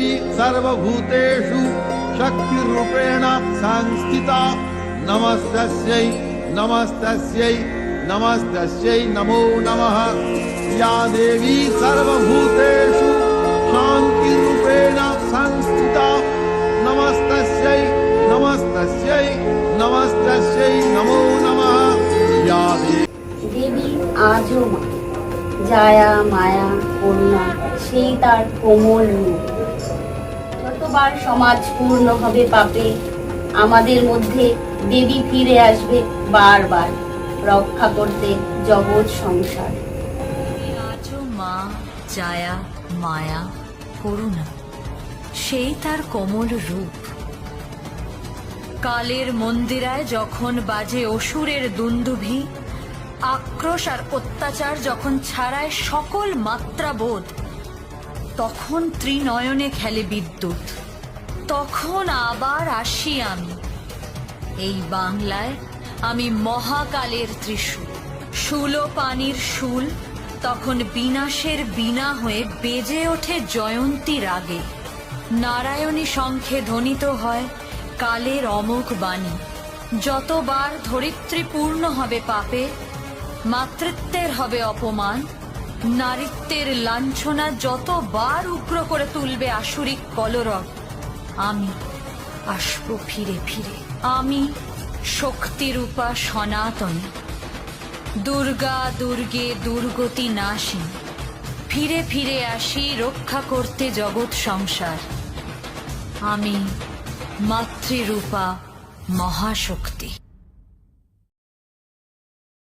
देवी सर्वभूतेषु शक्तिरूपेण संस्थिता नमस्तस्यै नमस्तस्यै नमस्तस्यै नमो नमः या देवी सर्वभूतेषु शान्तिरूपेण संस्थिता नमस्तस्यै नमस्तस्यै नमस्तस्यै नमो नमः या देवी দেবী আজও মা জায়া মায়া করুণা সেই তার কোমল রূপ যতবার সমাজ পূর্ণ হবে পাপে। আমাদের মধ্যে দেবী ফিরে আসবে বারবার, রক্ষা করতে জগৎ সংসার। মা জায়া মায়া, করুণা, সেই তার কোমল রূপ। কালের মন্দিরায় যখন বাজে অসুরের দুন্দুভি, আক্রোশ আর অত্যাচার যখন ছাড়ায় সকল মাত্রাবোধ তখন ত্রিনয়নে খেলে বিদ্যুৎ। তখন আবার আসি আমি। এই বাংলায় আমি মহাকালের ত্রিশূল। শুল পানির শুল, তখন বিনাশের বিনা হয়ে বেজে ওঠে জয়ন্তী রাগে। নারায়ণী শঙ্খে ধ্বনিত হয় কালের অমোঘ বাণী। যতবার ধরিত্রী পূর্ণ হবে পাপে, মাতৃত্বের হবে অপমান নারীত্বের লাঞ্ছনা যতবার উগ্র করে তুলবে আসুরিক কলরব, আমি আসব ফিরে ফিরে। আমি শক্তিরূপা সনাতনী। দুর্গা, দুর্গে, দুর্গতি নাশী ফিরে ফিরে আসি রক্ষা করতে জগৎ সংসার। আমি মাতৃরূপা মহাশক্তি।